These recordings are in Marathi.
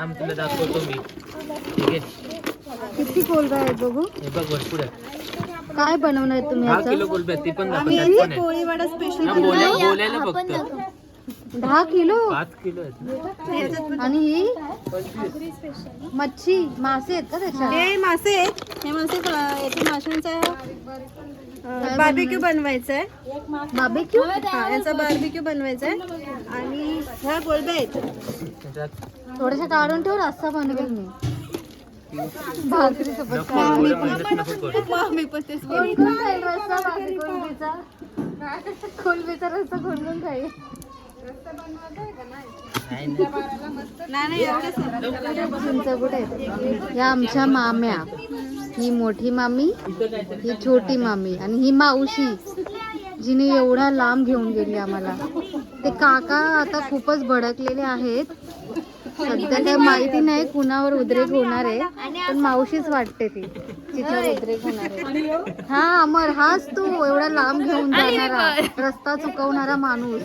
थांब तुला दाखवतो मी. ठीक आहे? किती कोलबा आहेत बघू? हे बघ भरपूर आहे काय बनवणार आहे तुम्ही दहा याचं? किलो आहे, ती पण दाखव त्यात पण आहे. पोळीवाडा स्पेशल हा, बोलाय- बोलायला फक्त. दहा किलो? पाच किलो आणि ही? मच्छी मासे आहेत का त्याच्यात? हे मासे आहेत हे मासे क- याचे माशांचा बार्बिक्यू बनवायचा? आहे बाबेक्यू हा याचा बार्बिक्यू बनवायचा आहे आणि ह्या गोलब्या आहेत. थोडस काढून ठेव रस्सा बनवेल मी. मी पण तेच कोलबीचा रस्सा कोण कोण खाईल? या आमच्या माम्या. ही मोठी मामी ही छोटी मामी आणि ही मावशी जिने एवढा लांब घेऊन गेली आम्हाला. ते काका आता खूपच भडकलेले आहेत. सध्या काही माहिती नाही कुणावर उद्रेक होणार आहे पण मावशीच वाटते ती. तिथं उद्रेक होणार आहे. हा अमर हाच तू. एवढा लांब घेऊन जाणारा रस्ता चुकवणारा माणूस.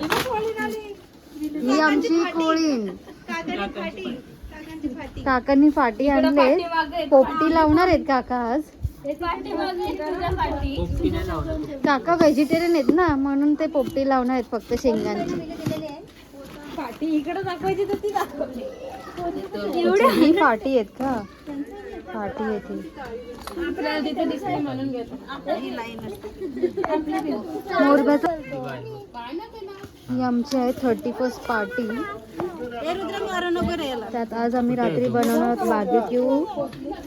ही आमची कोळीन काकांनी फाटी आणले पोपटी लावणार आहेत काका आज. काका व्हेजिटेरियन आहेत ना म्हणून ते पोपटी लावणार आहेत फक्त शेंगांची. ही फाटी आहेत का? फाटी आहेत ही. मोरब्याचा ही आमची आहे थर्टी फर्स्ट पार्टी त्यात आज आम्ही रात्री बनवणार आहोत बार्बिक्यू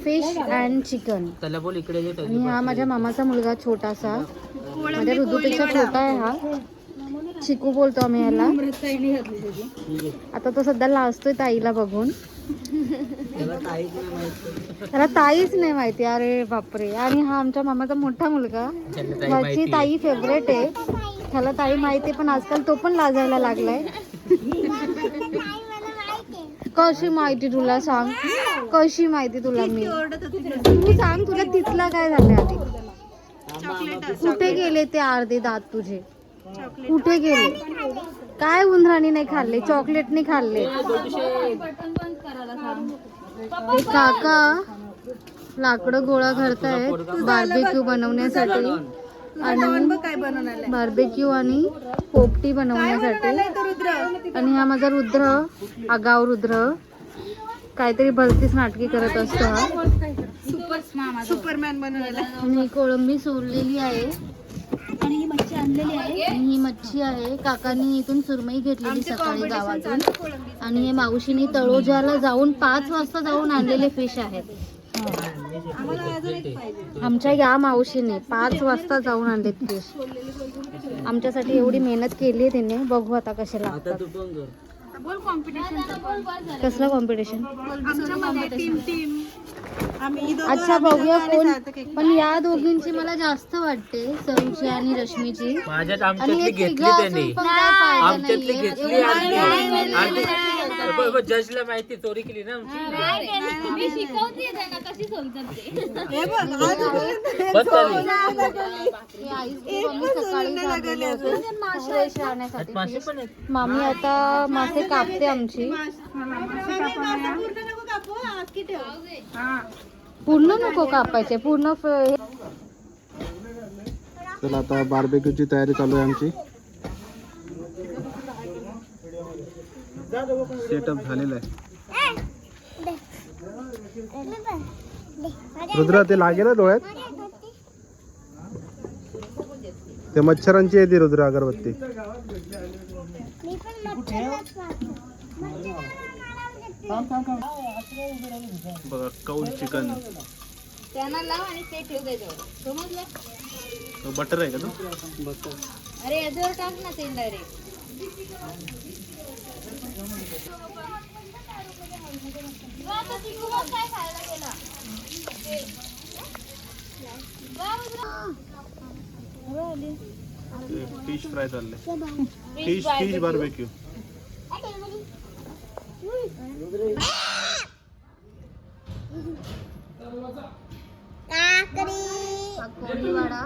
फिश अँड चिकन त्याला बोल इकडे ये आणि हा माझ्या मामाचा मुलगा छोटासा. माझ्या ऋतूपेक्षा छोटा आहे हा. चिकू बोलतो आम्ही याला. आता तो सध्या लाजतोय ताईला बघून. त्याला ताईच नाही माहिती. अरे बापरे. आणि हा आमच्या मामाचा मोठा मुलगा. ह्याची ताई फेवरेट आहे. त्याला ताई माहिती पण आजकाल तो पण लाजायला लागलाय. कशी माहिती तुला सांग? कशी माहिती तुला मी? तू सांग तुला तिथला काय झालं आधी? कुठे गेले ते अर्धे दात तुझे? कुठे गेले? काय उंदराणी नाही खाल्ले चॉकलेट नाही खाल्ले काका लाकडं गोळा करतायत बार्बेक्यू बनवण्यासाठी. आणि काय बार्बेक्यू आणि पोपटी बनवण्यासाठी. आणि हा माझा रुद्र आगाव रुद्र. काहीतरी भलतीच नाटकी करत असतो हा. सुपरमॅन आलाय आणि कोळंबी सोडलेली आहे. आणि ही मच्छी आहे. काकांनी इथून सुरमई घेतलेली सकाळी गावातून. आणि हे मावशीने तळोजाला जाऊन पाच वाजता जाऊन आणलेले फिश आहेत. आमच्या या मावशीने पाच वाजता जाऊन आणलेत फिश आमच्यासाठी एवढी मेहनत केली आहे तिने. बघू आता कसे लागतात. तू कसलं कॉम्पिटिशन आमच्यामध्ये टीम टीम आम्ही दोघं अच्छा बघूया कोण. पण या दोघींची मला जास्त वाटते सरूची आणि रश्मीची. आणि आमच्यातली हे घेतली तिघं त्यांनी. असून पण काय फायदा आमच्यातली नाहीये. जजला माहिती चोरी केली ना आमची. हे बघ बस. ही मासे पण आहेत. मामी आता मासे कापते आमची. पूर्ण नको कापू आखी ठेव पूर्ण नको कापायचे पूर्ण फ- हे- चला आता बार्बेक्यूची तयारी चालू आहे आमची. सेटअप झालेला आहे. रुद्रा ते लागेल ना डोळ्यात? ते मच्छरांची येते रुद्र अगरबत्ती. बघा कौल चिकन. बटर आहे का तो? अरे याच्यावर टाक ना तेल डायरेक्ट फिश फ्राय चालले. फिश फिश बार्बेक्यू हा कोळीवाडा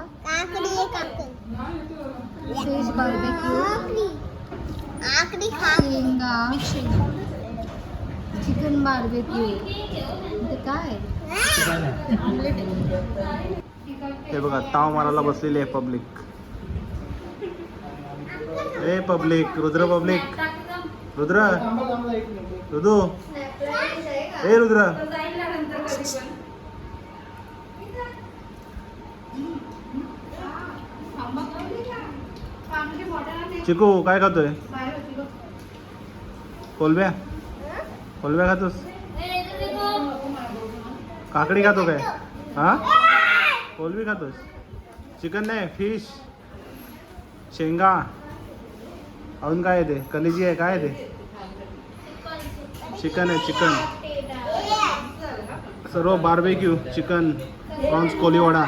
फिश बार्बेक्यू शेंगा चिकन बार्बेक्यू ते काय? हे बघा ताव मारायला बसलेली आहे पब्लिक ए पब्लिक रुद्र पब्लिक रुद्र? रुदू? ए रुद्र. चिकू काय खातोय? कोलब्या? कोलब्या खातोस? काकडी खातो काय? हा? कोलबी खातोस? चिकन नाही फिश शेंगा. अजून काय येते ते? कलेजी आहे काय येते ते? चिकन आहे चिकन. सर्व बार्बेक्यू चिकन प्रॉन्स कोली वडा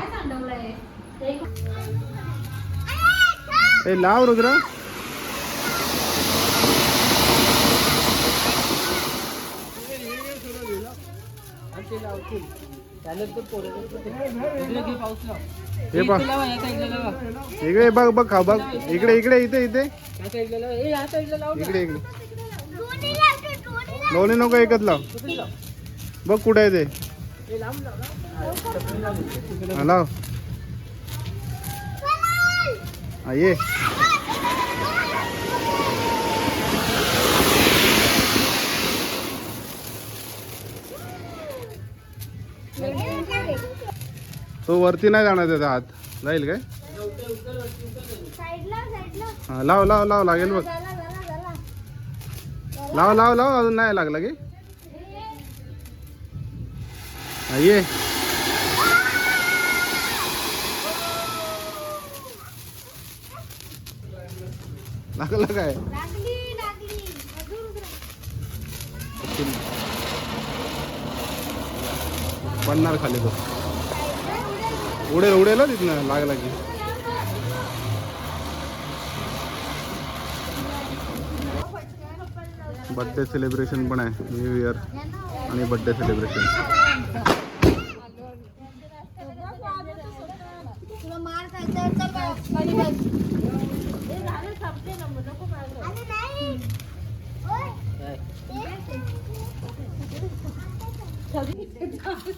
ए लाव रुद्र. त्यानंतर पोरं पाऊस. हे पा इकडे बघ बघ खा बघ. इकडे इकडे इथे इथे. इकडे इकडे. दोन्ही नको एकच लाव? बघ कुठे आहे ते. लाव, ये. तो वरती नाही जाणार त्याचा हात. जाईल काय? हा लाव लाव लाव लागेल बघ. लाव लाव लाव अजून नाही लागला की. ये. लागला काय? पडणार खाली तो उडेल उडेल तिथनं लागला की. बड्डे सेलिब्रेशन पण आहे न्यू इयर आणि बड्डे सेलिब्रेशन আমি